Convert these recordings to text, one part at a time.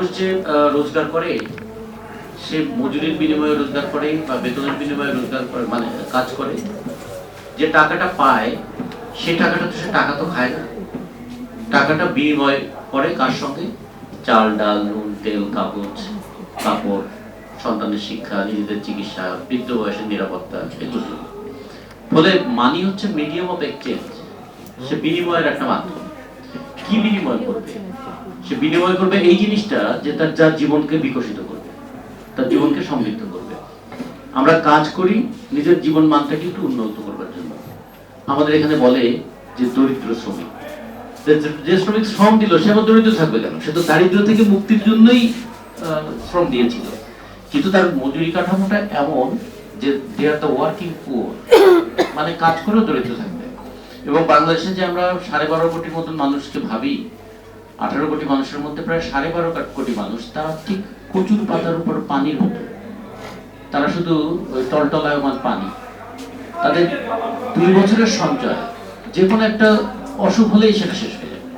মানুষ যে রোজগার করে, সে মজুরির বিনিময়ে রোজগার করে বা বেতনের বিনিময়ে রোজগার করে মানে কাজ করে, যে টাকাটা পায়, সে টাকাটা তো সে টাকা তো খায় না। টাকাটা বিনিময় করে কার সঙ্গে? চাল, ডাল, নুন, তেল, কাগজ, কাপড়, সন্তানের শিক্ষা, নিজেদের চিকিৎসা, বৃদ্ধ বয়সের নিরাপত্তা, এগুলো। ফলে মানি হচ্ছে মিডিয়াম অফ এক্সচেঞ্জ সে বিনিময়ের একটা মাধ্যম। কি বিনিময় করবে? সে বিনিময় করবে এই জিনিসটা যে তার যার জীবনকে বিকশিত করবে, তার জীবনকে সমৃদ্ধ করবে। আমরা কাজ করি, নিজের জীবন মানটাকে একটু উন্নত করবার জন্য। আমাদের এখানে বলে যে দরিদ্র শ্রমিক। যে- শ্রমিক শ্রম দিল, সে আবার দরিদ্র থাকবে কেন? সে তো দারিদ্র থেকে মুক্তির জন্যই শ্রম দিয়েছিল। কিন্তু তার মজুরি কাঠামোটা এমন যে they are the working poor মানে কাজ করেও দরিদ্র থাকবে। এবং বাংলাদেশে যে আমরা সাড়ে বারো কোটির মতন মানুষকে ভাবি, আঠারো কোটি মানুষের মধ্যে প্রায় সাড়ে বারো কোটি মানুষ, তারা ঠিক কচুর পাতার উপর পানির মতো তারা শুধু ওই টলটলায়মান পানি। তাদের দুই বছরের সঞ্চয়, যে কোনো একটা অসুখ হলেই সেটা শেষ হয়ে যাবে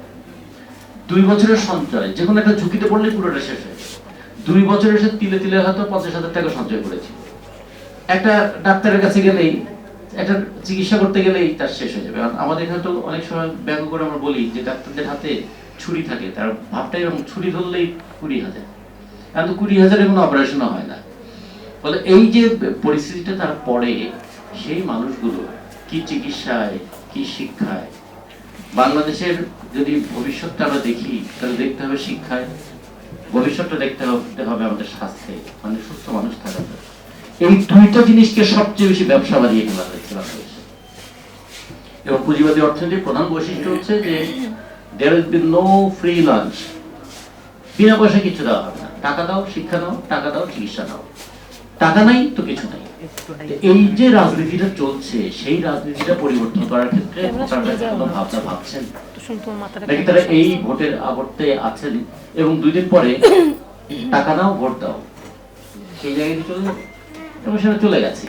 দুই বছরের সঞ্চয়, যে কোনো একটা ঝুঁকিতে পড়লেই পুরোটা শেষ হয়ে দুই বছরে সে তিলে তিলে হয়তো পঞ্চাশ হাজার টাকা সঞ্চয় করেছে। একটা ডাক্তারের কাছে গেলেই একটা চিকিৎসা করতে গেলেই তার শেষ হয়ে যাবে। আর আমাদের এখানে তো অনেক সময় ব্যঙ্গ করে আমরা বলি যে ডাক্তারদের হাতে ছুরি থাকে, তার ভাবটা এরকম, ছুরি ধরলেই কুড়ি হাজার। এখন তো কুড়ি হাজারের কোনো অপারেশনও হয় না। ফলে এই যে পরিস্থিতিটা তার পরে, সেই মানুষগুলো কি চিকিৎসায়, কি শিক্ষায়? বাংলাদেশের যদি ভবিষ্যৎটা আমরা দেখি, তাহলে দেখতে হবে শিক্ষায়। ভবিষ্যৎটা দেখতে হবে আমাদের স্বাস্থ্যে। মানে সুস্থ মানুষ থাকাতে এই দুইটা জিনিসকে সবচেয়ে বেশি ব্যবসা বাড়িয়ে ফেলা হয়েছে বাংলাদেশে এবং পুঁজিবাদী অর্থনীতির প্রধান বৈশিষ্ট্য হচ্ছে যে দেয়ার নো ফ্রি লাঞ্চ বিনা পয়সা কিছু দেওয়া হবে না। টাকা দাও শিক্ষা দাও টাকা দাও চিকিৎসা দাও টাকা নাই তো কিছু নাই। এই যে রাজনীতিটা চলছে সেই রাজনীতিটা পরিবর্তন করার ক্ষেত্রে ভাবনা ভাবছেন। নাকি তারা এই ভোটের আবর্তে আছেন? এবং দুই দিন পরে টাকা দাও ভোট দাও। সেই জায়গায় চলে যাবে? এবং সেটা চলে গেছে।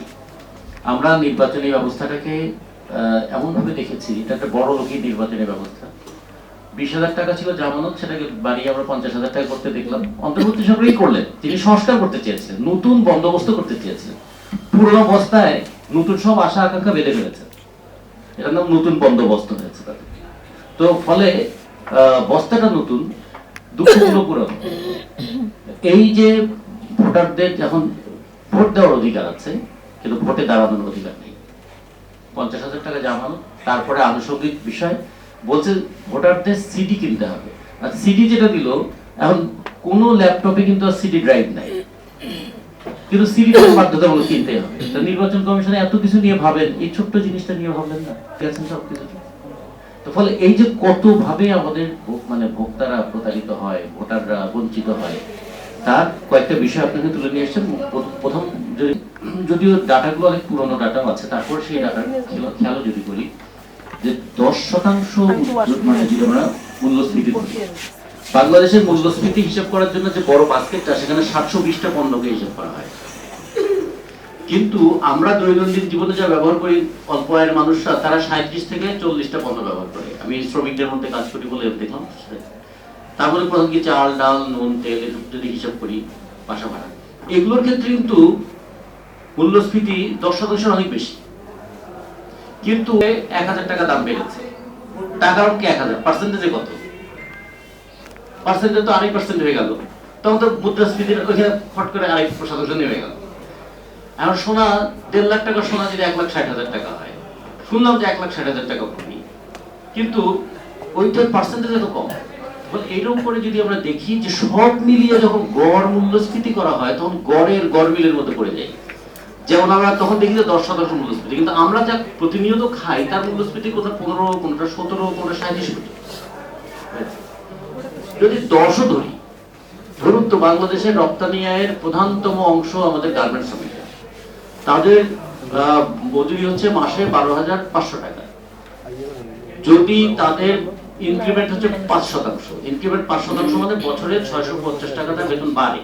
আমরা নির্বাচনী ব্যবস্থাটাকে এমনভাবে দেখেছি এটা একটা বড় লোকই নির্বাচনী ব্যবস্থা। বিশ হাজার টাকা ছিল জামানত, সেটাকে বাড়িয়ে আমরা পঞ্চাশ হাজার টাকা করতে দেখলাম। অন্তর্বর্তী সরকারই করলেন, তিনি সংস্কার করতে চেয়েছিলেন, নতুন বন্দোবস্ত করতে চেয়েছিলেন। পুরোনো অবস্থায় নতুন সব আশা আকাঙ্ক্ষা বেঁধে ফেলেছে। এটার নাম নতুন বন্দোবস্ত হয়েছে তাদের। তো ফলে বস্তাটা নতুন দুঃখগুলো পুরনো। এই যে ভোটারদের যখন ভোট দেওয়ার অধিকার আছে, কিন্তু ভোটে দাঁড়ানোর অধিকার নেই। পঞ্চাশ হাজার টাকা জামানো তারপরে আনুষঙ্গিক বিষয়। বলছে ভোটারদের সিডি কিনতে হবে। আর সিডি যেটা দিল, এখন কোনো ল্যাপটপে কিন্তু আর সিডি ড্রাইভ নাই। কিন্তু সিডি বাধ্যতামূলক কিনতে হবে। তো নির্বাচন কমিশনে এত কিছু নিয়ে ভাবেন, এই ছোট্ট জিনিসটা নিয়ে ভাবলেন না? গেছেন সব কিছু তো ফলে এই যে কত ভাবে আমাদের মানে ভোক্তারা প্রতারিত হয়, ভোটাররা বঞ্চিত হয় তার কয়েকটা বিষয় আপনাকে তুলে নিয়ে এসেছেন প্র- প্রথম যদি যদিও ডাটাগুলো অনেক পুরনো ডাটাও আছে, তারপর সেই ডাটার খেয়ালও যদি করি, যে দশ শতাংশ মানে যদি আমরা মূল্যস্ফীতি বাংলাদেশের মূল্যস্ফীতি হিসাব করার জন্য যে বড় বাস্কেটটা, সেখানে সাতশো বিশটা পণ্যকে হিসাব করা হয়। কিন্তু আমরা দৈনন্দিন জীবনে যা ব্যবহার করি, অল্প আয়ের মানুষরা, তারা সাঁত্রিশ থেকে চল্লিশটা পণ্য ব্যবহার করে। আমি শ্রমিকদের মধ্যে কাজ করি বলে দেখলাম। তার মধ্যে প্রধান কি চাল ডাল, নুন, তেল এসব যদি হিসাব করি বাসা ভাড়া। এগুলোর ক্ষেত্রে কিন্তু মূল্যস্ফীতি দশ শতাংশের অনেক বেশি। কিন্তু এক হাজার টাকা দাম বেড়েছে টাকার অঙ্কে এক হাজার। পার্সেন্টেজে কত? পার্সেন্টেজ তো আড়াই পার্সেন্ট হয়ে গেল। তখন তো মুদ্রাস্ফীতির ওইখানে ফট করে আড়াই শতাংশ নেমে গেল। এখন সোনা, দেড় লাখ টাকা সোনা যদি এক লাখ ষাট হাজার টাকা হয়, শুনলাম যে এক লাখ ষাট হাজার টাকা কমি কিন্তু ওইটার পার্সেন্টেজ এত কম। এইরকম করে যদি আমরা দেখি যে সব মিলিয়ে যখন গড় মূল্যস্ফীতি করা হয়, তখন গড়ের গড় মিলের মধ্যে পড়ে যায়। যেমন আমরা তখন দেখি যে দশ শতাংশ মূল্যস্ফীতি, কিন্তু আমরা যা প্রতিনিয়ত খাই, তার মূল্যস্ফীতি পনেরো, কোনটা সতেরো, কোনটা সাঁত্রিশ যদি ধরি, ধরুন তো বাংলাদেশের রপ্তানি আয়ের প্রধানতম অংশ আমাদের গার্মেন্টস শ্রমিকরা। তাদের মজুরি হচ্ছে মাসে বারো হাজার পাঁচশো টাকা। যদি তাদের ইনক্রিমেন্ট হচ্ছে পাঁচ শতাংশ। ইনক্রিমেন্ট পাঁচ শতাংশ মানে বছরে ছয়শো পঞ্চাশ টাকা তার বেতন বাড়ে।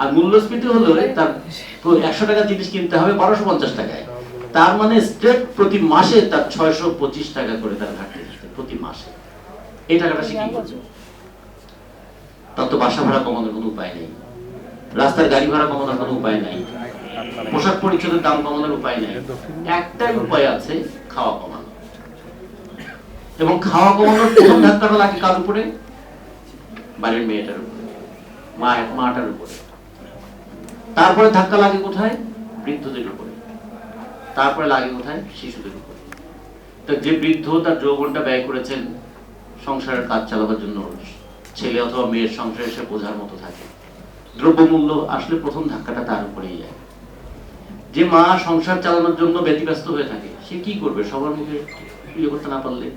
আর মূল্যস্ফীতি হলো তার একশো টাকা জিনিস কিনতে হবে বারোশো পঞ্চাশ টাকায়। তার মানে স্টেট প্রতি মাসে তার ছয়শো পঁচিশ টাকা করে তার ঘাটতি প্রতি মাসে। এই টাকাটা সে কি করবে? তার তো বাসা ভাড়া কমানোর কোনো উপায় নেই। রাস্তার গাড়ি ভাড়া কমানোর কোনো উপায় নাই। পোশাক পরিচ্ছদের দাম কমানোর উপায় নাই। একটাই উপায় আছে খাওয়া কমানো। এবং খাওয়া কমানোর প্রথম ধাক্কাটা লাগে কার উপরে? বাড়ির মেয়েটার উপরে। মা, মাটার উপরে। তারপরে ধাক্কা লাগে কোথায়? বৃদ্ধদের উপরে। তারপরে লাগে কোথায়? শিশুদের উপরে। তো যে বৃদ্ধ তার যৌবনটা ব্যয় করেছেন, সংসারের কাজ চালাবার জন্য, ছেলে অথবা মেয়ের সংসারে এসে বোঝার মতো থাকে। দ্রব্যমূল্য আসলে প্রথম ধাক্কাটা তার উপরেই যায়। যে মা সংসার চালানোর জন্য ব্যতিব্যস্ত হয়ে থাকে, সে কি করবে? সবার মুখে ইয়ে করতে না পারলে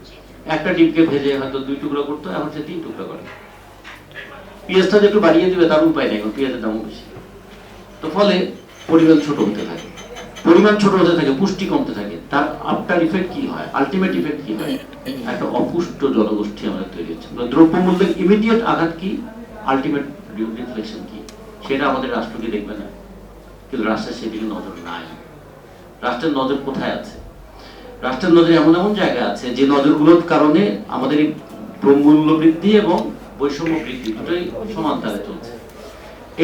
একটা ডিমকে ভেজে হয়তো দুই টুকরো করতো, এখন সে তিন টুকরো করে। পেঁয়াজটা যে একটু বাড়িয়ে দিবে, তার উপায় নেই পেঁয়াজের দামও বেশি। তো ফলে পরিমাণ ছোট হতে থাকে। পরিমাণ ছোট হতে থাকে, পুষ্টি কমতে থাকে। তার আফটার ইফেক্ট কি হয়? আলটিমেট ইফেক্ট কি হয়? একটা অপুষ্ট জনগোষ্ঠী আমাদের তৈরি হচ্ছে। দ্রব্যমূল্যের ইমিডিয়েট আঘাত কি? আলটিমেট রিফ্লেকশন কি? সেটা আমাদের রাষ্ট্রকে দেখবে না। কিন্তু রাষ্ট্রের সেদিকে নজর নাই। রাষ্ট্রের নজর কোথায় আছে? রাষ্ট্রের নজর এমন এমন জায়গা আছে যে নজরগুলোর কারণে আমাদের এই মূল্য বৃদ্ধি এবং বৈষম্য বৃদ্ধি দুটোই সমান তালে চলছে।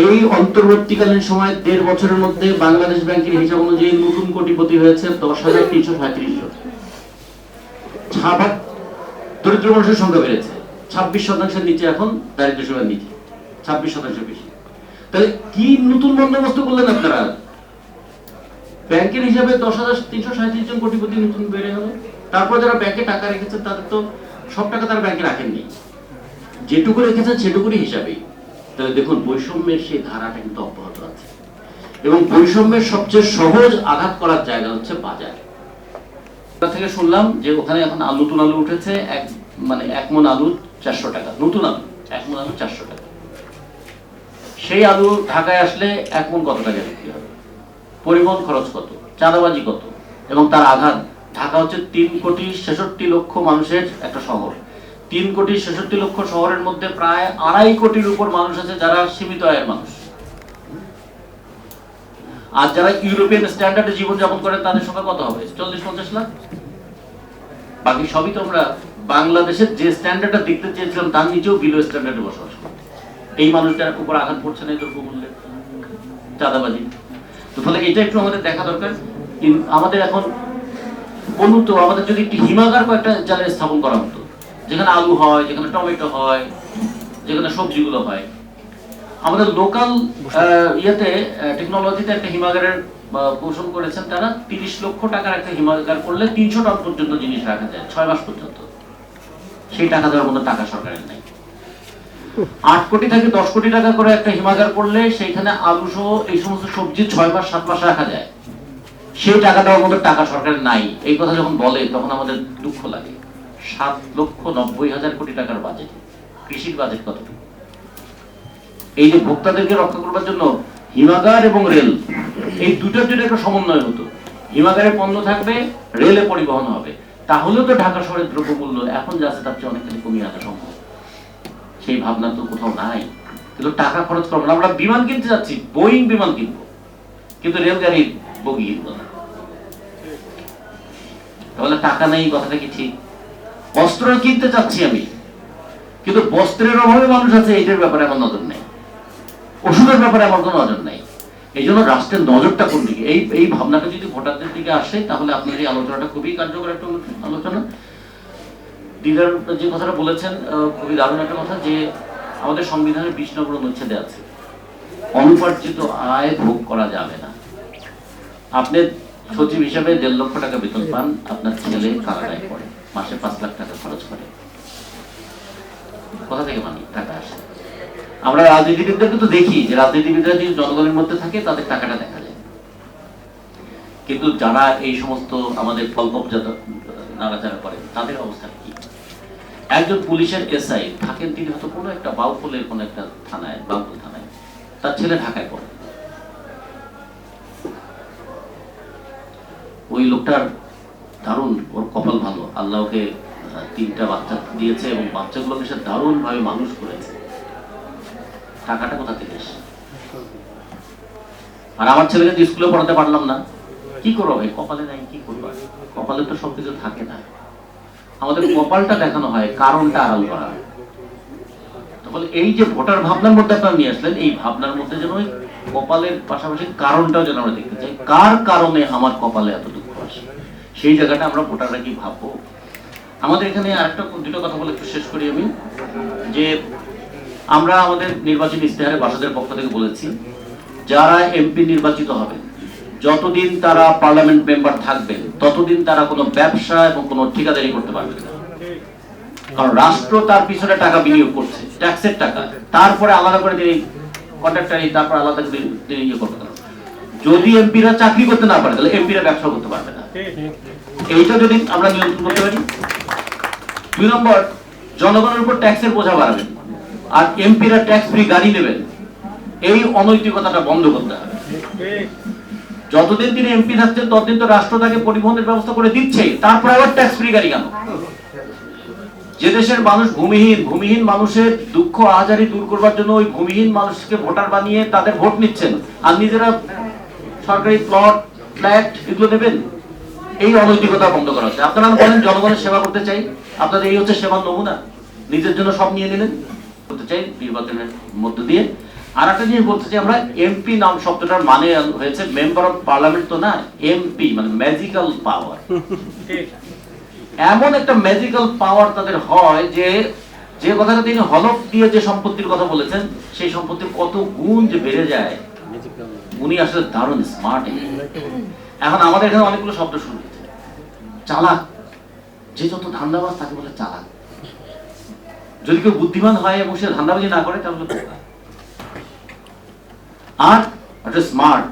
এই অন্তর্বর্তীকালীন সময় দেড় বছরের মধ্যে বাংলাদেশ ব্যাংকের হিসাব অনুযায়ী নতুন কোটিপতি হয়েছে দশ হাজার তিনশো সাঁত্রিশ জন। দরিদ্র মানুষের সংখ্যা বেড়েছে। ছাব্বিশ শতাংশের নিচে এখন দারিদ্র সীমার নিচে। ছাব্বিশ শতাংশের বেশি। তাহলে কি নতুন বন্দোবস্ত করলেন আপনারা? ব্যাংকের হিসাবে দশ হাজার তিনশো সাঁত্রিশ জন কোটিপতি নতুন বেড়ে গেল। তারপর যারা ব্যাংকে টাকা রেখেছে, তাদের তো সব টাকা তারা ব্যাংকে রাখেননি। যেটুকু রেখেছেন সেটুকুরই হিসাবেই তাহলে দেখুন, বৈষম্যের সেই ধারাটা কিন্তু অব্যাহত আছে। এবং বৈষম্যের সবচেয়ে সহজ আঘাত করার জায়গা হচ্ছে বাজার। থেকে শুনলাম যে ওখানে এখন আলু, নতুন আলু উঠেছে, এক মানে এক মন আলু চারশো টাকা, নতুন আলু, এক মন আলু চারশো টাকা। সেই আলু ঢাকায় আসলে এক মন কত টাকা বিক্রি হবে? পরিবহন খরচ কত? চাঁদাবাজি কত? এবং তার আঘাত? ঢাকা হচ্ছে তিন কোটি ছেষট্টি লক্ষ মানুষের একটা শহর। তিন কোটি ছেষট্টি লক্ষ শহরের মধ্যে প্রায় আড়াই কোটির উপর মানুষ আছে যারা সীমিত আয়ের মানুষ। আর যারা ইউরোপিয়ান স্ট্যান্ডার্ডে জীবনযাপন করে, তাদের সংখ্যা কত হবে? চল্লিশ, পঞ্চাশ লাখ? বাকি সবই তো আমরা বাংলাদেশের যে স্ট্যান্ডার্ডটা দেখতে চেয়েছিলাম, তার নিচেও বিলো স্ট্যান্ডার্ডে বসবাস করে। এই মানুষটার উপর আঘাত পড়ছে না এই দ্রব্যমূল্যের চাঁদাবাজি। তো ফলে এটা একটু আমাদের দেখা দরকার। আমাদের এখন বলুন তো আমাদের যদি একটি হিমাগার কয়েকটা জায়গায় স্থাপন করা হতো যেখানে আলু হয় যেখানে টমেটো হয় যেখানে সবজিগুলো হয় আমাদের লোকাল ইয়েতে টেকনোলজিতে একটা হিমাগারের কৌশল করেছেন তারা তিরিশ লক্ষ টাকার একটা হিমাগার করলে তিনশো টন পর্যন্ত জিনিস রাখা যায় ছয় মাস পর্যন্ত। সেই টাকা দেওয়ার মতো টাকা সরকারের নেই। আট কোটি থেকে দশ কোটি টাকা করে একটা হিমাগার করলে সেইখানে আলু সহ এই সমস্ত সবজি ছয় মাস, সাত মাস রাখা যায়। সেই টাকা দেওয়ার মতো টাকা সরকারের নাই। এই কথা যখন বলে, তখন আমাদের দুঃখ লাগে। সাত লক্ষ নব্বই হাজার কোটি টাকার বাজেট কৃষির বাজেট কতটুকু? এই যে ভোক্তাদেরকে রক্ষা করবার জন্য হিমাগার এবং রেল, এই দুটোর জন্য একটা সমন্বয় হতো হিমাগারে পণ্য থাকবে, রেলে পরিবহন হবে, তাহলেও তো ঢাকা শহরের দ্রব্যমূল্য এখন যা আছে তার চেয়ে অনেকখানি কমিয়ে আনা সম্ভব। সেই ভাবনা তো কোথাও নাই। কিন্তু টাকা খরচ করব না, আমরা বিমান কিনতে যাচ্ছি, বোয়িং বিমান কিনবো। কিন্তু রেলগাড়ির বগি কিনবো না। তাহলে টাকা নেই, কথাটা কি ঠিক? বস্ত্র কিনতে চাচ্ছি আমি। কিন্তু বস্ত্রের অভাবে মানুষ আছে, এইটার ব্যাপারে আমার নজর নেই। ওষুধের ব্যাপারে আমার কোনো নজর নেই। এই জন্য রাষ্ট্রের নজরটা কোন দিকে? এই এই ভাবনাটা যদি ভোটারদের দিকে আসে, তাহলে আপনার এই আলোচনাটা খুবই কার্যকর একটা আলোচনা। দিদার যে কথাটা বলেছেন খুবই দারুণ একটা কথা যে আমাদের সংবিধানের বিশ নম্বর অনুচ্ছেদে আছে, অনুপার্জিত আয় ভোগ করা যাবে না। আপনি সচিব হিসাবে দেড় লক্ষ টাকা বেতন পান, আপনার ছেলে কানাডায় পড়ে, মাসে পাঁচ লাখ টাকা খরচ করে। কোথা থেকে মানি? টাকা আসে। আমরা রাজনীতিবিদদেরকে কিন্তু দেখি যে রাজনীতিবিদরা যদি জনগণের মধ্যে থাকে, তাদের টাকাটা দেখা যায়। কিন্তু যারা এই সমস্ত আমাদের ফলকবজাত নাড়াচাড়া করে তাদের অবস্থা কি? একজন পুলিশের এসআই থাকেন তিনি হয়তো কোনো একটা বাউফলের কোনো একটা থানায়, বাউফল থানায়। তার ছেলে ঢাকায় পড়ে। ওই লোকটার দারুণ, ওর কপাল ভালো। আল্লাহ ওকে তিনটা বাচ্চা দিয়েছে এবং বাচ্চাগুলোকে সে দারুণ ভাবে মানুষ করেছে। টাকাটা কোথা থেকে এসে আর আমার ছেলেকে তো স্কুলে পড়াতে পারলাম না। কি করব ভাই? কপালে নাই, কি করব? কপালে তো সবকিছু থাকে না। আমাদের কপালটা দেখানো হয়, কারণটা আড়াল করা। হয়। তো এই যে ভোটার ভাবনার মধ্যে আপনারা নিয়ে আসলেন, এই ভাবনার মধ্যে যেন ওই কপালের পাশাপাশি কারণটাও যেন আমরা দেখতে চাই। কার কারণে আমার কপালে এত দুঃখ আসে? সেই জায়গাটা আমরা ভোটাররা কি ভাববো? আমাদের এখানে আরেকটা দুটো কথা বলে একটু শেষ করি আমি। যে আমরা আমাদের নির্বাচনী ইস্তেহারে বাসাদের পক্ষ থেকে বলেছি, যারা এমপি নির্বাচিত হবে যতদিন তারা পার্লামেন্ট মেম্বার থাকবেন, ততদিন তারা কোনো ব্যবসা এবং কোনো ঠিকাদারি করতে পারবে না। কারণ রাষ্ট্র তার পিছনে টাকা বিনিয়োগ করছে, ট্যাক্সের টাকা। তারপরে আলাদা করে তিনি কন্ট্রাক্টারি তারপর আলাদা করে তিনি ইয়ে করতে পারবেন। যদি এমপিরা চাকরি করতে না পারে, তাহলে এমপিরা ব্যবসা করতে পারবে না। এইটা যদি আমরা নিয়ন্ত্রণ করতে পারি। দুই নম্বর, জনগণের উপর ট্যাক্সের বোঝা বাড়াবেন। আর এমপিরা ট্যাক্স ফ্রি গাড়ি নেবেন। এই অনৈতিকতাটা বন্ধ করতে হবে। যতদিন তিনি এমপি থাকছেন, ততদিন তো রাষ্ট্র তাকে পরিবহনের ব্যবস্থা করে দিচ্ছে। তারপর আবার ট্যাক্স ফ্রি গাড়ি কেন? যে দেশের মানুষ ভূমিহীন ভূমিহীন মানুষের দুঃখ আহাজারি দূর করবার জন্য ওই ভূমিহীন মানুষকে ভোটার বানিয়ে তাদের ভোট নিচ্ছেন। আর নিজেরা সরকারি প্লট ফ্ল্যাট এগুলো দেবেন এই অনৈতিকতা বন্ধ করা হচ্ছে। আপনারা বলেন, জনগণের সেবা করতে চাই। আপনাদের এই হচ্ছে সেবার নমুনা। নিজের জন্য সব নিয়ে নিলেন। করতে চাই নির্বাচনের মধ্য দিয়ে। আর একটা জিনিস বলতে চাই, আমরা এমপি নাম শব্দটার মানে হয়েছে মেম্বার অফ পার্লামেন্ট তো না এমপি মানে ম্যাজিক্যাল পাওয়ার এমন একটা ম্যাজিক্যাল পাওয়ার তাদের হয় যে যে কথাটা তিনি হলফ দিয়ে যে সম্পত্তির কথা বলেছেন, সেই সম্পত্তির কত যে বেড়ে যায়, উনি আসলে দারুণ স্মার্ট এখন আমাদের এখানে অনেকগুলো শব্দ শুনেছে চালাক। যে যত ধান্দাবাজ, তাকে বলে চালাক। যদি কেউ বুদ্ধিমান হয় এবং সে ধান্দাবাজি না করে, তাহলে বোকা। আর একটা স্মার্ট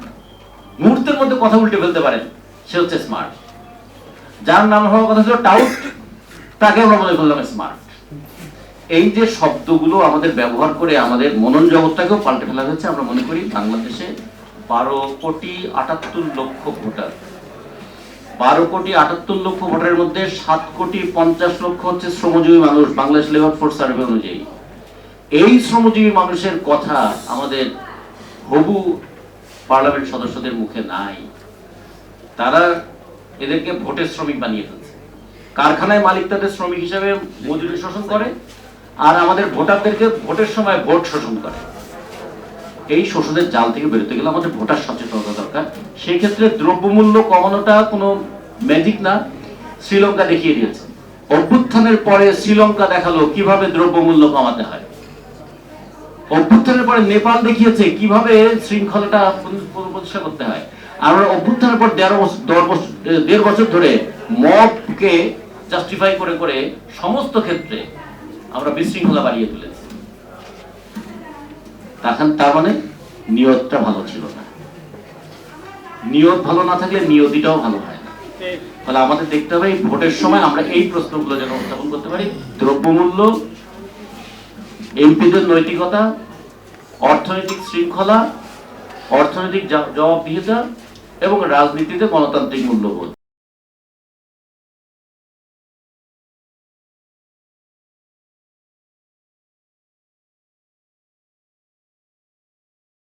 মুহূর্তের মধ্যে কথা উল্টে ফেলতে পারেন, সে হচ্ছে স্মার্ট যার নাম হওয়ার কথা ছিল টাউট তাকে আমরা মনে ফেললাম স্মার্ট এই যে শব্দগুলো আমাদের ব্যবহার করে আমাদের মনন জগৎটাকেও পাল্টে ফেলা হয়েছে, আমরা মনে করি বাংলাদেশে বারো কোটি আটাত্তর লক্ষ ভোটার। বারো কোটি আটাত্তর লক্ষ ভোটারের মধ্যে সাত কোটি পঞ্চাশ লক্ষ হচ্ছে শ্রমজীবী মানুষ, বাংলাদেশ লেবার ফোর্স সার্ভে অনুযায়ী। এই শ্রমজীবী মানুষের কথা আমাদের হবু পার্লামেন্ট সদস্যদের মুখে নাই। তারা এদেরকে ভোটের শ্রমিক বানিয়ে ফেলছে। কারখানায় মালিক তাদের শ্রমিক হিসেবে মজুরি শোষণ করে আর আমাদের ভোটারদেরকে ভোটের সময় ভোট শোষণ করে। এই শোষণের জাল থেকে বেরোতে গেলে আমাদের ভোটার সচেতনতা দরকার। সেই ক্ষেত্রে দ্রব্যমূল্য কমানোটা কোনো ম্যাজিক না। শ্রীলঙ্কা দেখিয়ে দিয়েছে। অভ্যুত্থানের পরে শ্রীলঙ্কা দেখাল কীভাবে দ্রব্যমূল্য কমাতে হয়। অভ্যুত্থানের পরে নেপাল দেখিয়েছে কীভাবে শৃঙ্খলাটা প্রতিষ্ঠা করতে হয়। আর আমরা অভ্যুত্থানের পর দেড় বছর দেড় বছর ধরে মবকে জাস্টিফাই করে করে সমস্ত ক্ষেত্রে আমরা বিশৃঙ্খলা বাড়িয়ে তুলেছি। তখন তার মানে নিয়তটা ভালো ছিল না। নিয়ত ভালো না থাকলে নিয়তিটাও ভালো হয় না। তাহলে আমাদের দেখতে হবে ভোটের সময় আমরা এই প্রশ্নগুলো যেন উত্থাপন করতে পারি। দ্রব্যমূল্য এমপিদের নৈতিকতা অর্থনৈতিক শৃঙ্খলা অর্থনৈতিক জবাবদিহিতা এবং রাজনীতিতে গণতান্ত্রিক মূল্যবোধ।